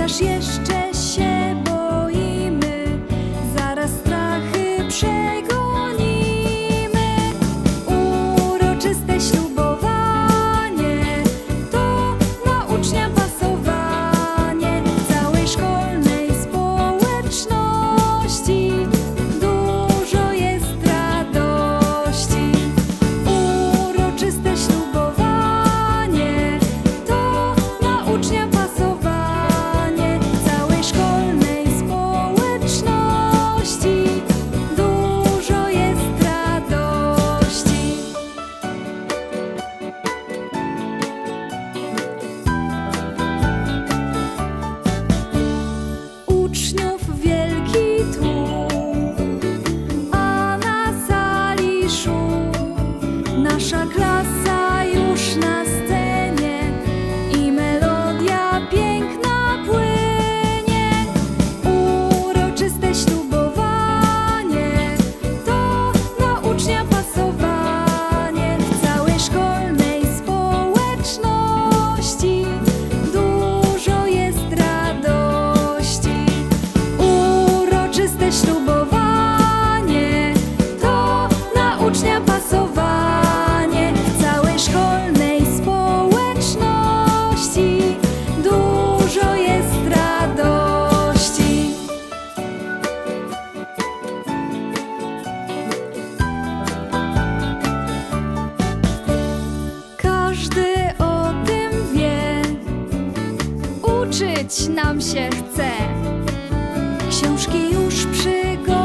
chociaż jeszcze. 那，那首。Ucznia pasowanie całej szkolnej społeczności. Dużo jest radości. Każdy o tym wie, uczyć nam się chce. Książki już przygotowane